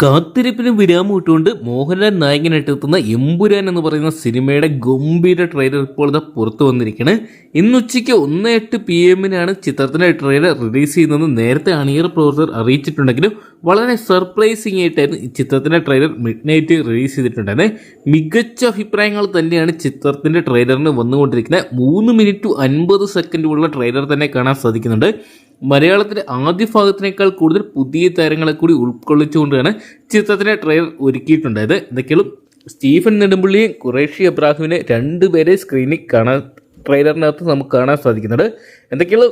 കാത്തിരിപ്പിന് വിരാമം ഇട്ടുകൊണ്ട് മോഹൻലാൽ നായകനായിട്ട് എത്തുന്ന എമ്പുരാൻ എന്ന് പറയുന്ന സിനിമയുടെ ഗംഭീര ട്രെയിലർ ഇപ്പോൾ ഇതാ പുറത്തു വന്നിരിക്കുകയാണ് ഇന്ന് ഉച്ചയ്ക്ക് ഒന്ന് എട്ട് പി എമ്മിനാണ് ചിത്രത്തിന്റെ ട്രെയിലർ റിലീസ് ചെയ്യുന്നത് നേരത്തെ അണിയർ പ്രവർത്തകർ അറിയിച്ചിട്ടുണ്ടെങ്കിലും വളരെ സർപ്രൈസിംഗ് ആയിട്ടായിരുന്നു ഈ ചിത്രത്തിന്റെ ട്രെയിലർ മിഡ് നൈറ്റ് റിലീസ് ചെയ്തിട്ടുണ്ടായിരുന്നത് മികച്ച അഭിപ്രായങ്ങൾ തന്നെയാണ് ചിത്രത്തിന്റെ ട്രെയിലറിന് വന്നുകൊണ്ടിരിക്കുന്നത്. മൂന്ന് മിനിറ്റ് ടു അൻപത് സെക്കൻഡുള്ള ട്രെയിലർ തന്നെ കാണാൻ സാധിക്കുന്നുണ്ട്. മലയാളത്തിലെ ആദ്യ ഭാഗത്തിനേക്കാൾ കൂടുതൽ പുതിയ താരങ്ങളെ കൂടി ഉൾക്കൊള്ളിച്ചുകൊണ്ടാണ് ചിത്രത്തിന്റെ ട്രെയിലർ ഒരുക്കിയിട്ടുണ്ടായത്. എന്തൊക്കെയാണ് സ്റ്റീഫൻ നെടുമ്പുള്ളിയും ഖുറേഷി അബ്രാഹിമിനെ രണ്ടുപേരെ സ്ക്രീനിൽ കാണാൻ ട്രെയിലറിനകത്ത് നമുക്ക് കാണാൻ സാധിക്കുന്നുണ്ട്. എന്തൊക്കെയാണ്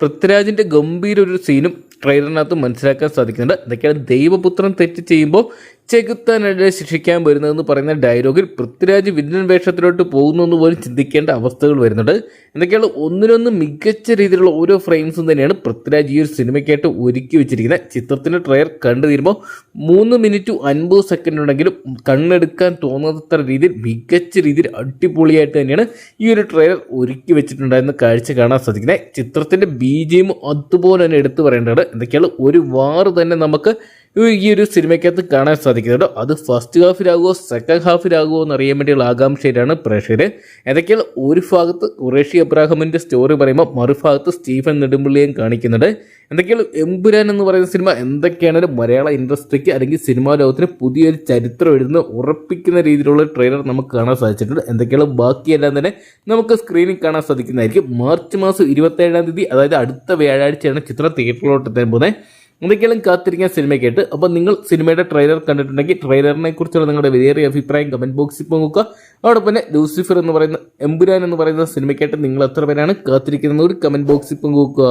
പൃഥ്വിരാജിന്റെ ഗംഭീര ഒരു സീനും ട്രെയിലറിനകത്ത് മനസ്സിലാക്കാൻ സാധിക്കുന്നുണ്ട്. എന്തൊക്കെയാണ് ദൈവപുത്രൻ തെറ്റ് ചെയ്യുമ്പോൾ ചെകുത്താനെതിരെ ശിക്ഷിക്കാൻ വരുന്നതെന്ന് പറയുന്ന ഡയലോഗിൽ പൃഥ്വിരാജ് വില്ലൻ വേഷത്തിലോട്ട് പോകുന്നു എന്ന് പോലും ചിന്തിക്കേണ്ട അവസ്ഥകൾ വരുന്നുണ്ട്. എന്തൊക്കെയാണ്? ഒന്നിനൊന്ന് മികച്ച രീതിയിലുള്ള ഓരോ ഫ്രെയിംസും തന്നെയാണ് പൃഥ്വിരാജ് ഈ ഒരു സിനിമയ്ക്കായിട്ട് ഒരുക്കി വെച്ചിരിക്കുന്നത്. ചിത്രത്തിന്റെ ട്രെയർ കണ്ടു തീരുമ്പോൾ മൂന്ന് മിനിറ്റ് അൻപത് സെക്കൻഡ് ഉണ്ടെങ്കിലും കണ്ണെടുക്കാൻ തോന്നാത്തത്ര രീതിയിൽ മികച്ച രീതിയിൽ അടിപൊളിയായിട്ട് തന്നെയാണ് ഈ ഒരു ട്രെയർ ഒരുക്കി വെച്ചിട്ടുണ്ടായിരുന്ന കാഴ്ച കാണാൻ സാധിക്കുന്നത്. ചിത്രത്തിന്റെ ബി ജിയും അതുപോലെ തന്നെ എടുത്തു പറയേണ്ടതാണ്. എന്തൊക്കെയാണ്? ഒരു വാറ് തന്നെ നമുക്ക് ഈ ഒരു സിനിമയ്ക്കകത്ത് കാണാൻ സാധിക്കുന്നുണ്ട്. അത് ഫസ്റ്റ് ഹാഫിലാകുമോ സെക്കൻഡ് ഹാഫിലാകുമോ എന്ന് അറിയാൻ വേണ്ടിയുള്ള ആകാംക്ഷയിലാണ് പ്രേക്ഷകർ ഏതൊക്കെയാൽ ഒരു ഭാഗത്ത് ഉറേഷി അബ്രാഹമിന്റെ സ്റ്റോറി പറയുമ്പോൾ മറുഭാഗത്ത് സ്റ്റീഫൻ നെടുമ്പള്ളിയും കാണിക്കുന്നുണ്ട്. എന്തൊക്കെയാണ് എമ്പുരാൻ എന്ന് പറയുന്ന സിനിമ? എന്തൊക്കെയാണെങ്കിലും മലയാള ഇൻഡസ്ട്രിക്ക് അല്ലെങ്കിൽ സിനിമാ ലോകത്തിന് പുതിയൊരു ചരിത്രം എഴുതുന്ന ഉറപ്പിക്കുന്ന രീതിയിലുള്ള ട്രെയിലർ നമുക്ക് കാണാൻ സാധിച്ചിട്ടുണ്ട്. എന്തൊക്കെയാണ് ബാക്കിയെല്ലാം തന്നെ നമുക്ക് സ്ക്രീനിൽ കാണാൻ സാധിക്കുന്നതായിരിക്കും. മാർച്ച് മാസം ഇരുപത്തേഴാം തീയതി അതായത് അടുത്ത വ്യാഴാഴ്ചയാണ് ചിത്രം തിയേറ്ററിലോട്ട് എത്താൻ പോകുന്നത്. എന്തൊക്കെയാണ് കാത്തിരിക്കാൻ സിനിമ കേട്ട്. അപ്പോൾ നിങ്ങൾ സിനിമയുടെ ട്രെയിലർ കണ്ടിട്ടുണ്ടെങ്കിൽ ട്രെയിലറിനെ കുറിച്ചുള്ള നിങ്ങളുടെ വലിയ അഭിപ്രായം കമന്റ് ബോക്സിൽ പോകുക അതോടൊപ്പം തന്നെ ലൂസിഫർ എന്ന് പറയുന്ന എമ്പുരാൻ എന്ന് പറയുന്ന സിനിമയ്ക്കായിട്ട് നിങ്ങൾ എത്ര പേരാണ് കാത്തിരിക്കുന്നത്? ഒരു കമന്റ് ബോക്സിൽ പങ്കുവെക്കുക.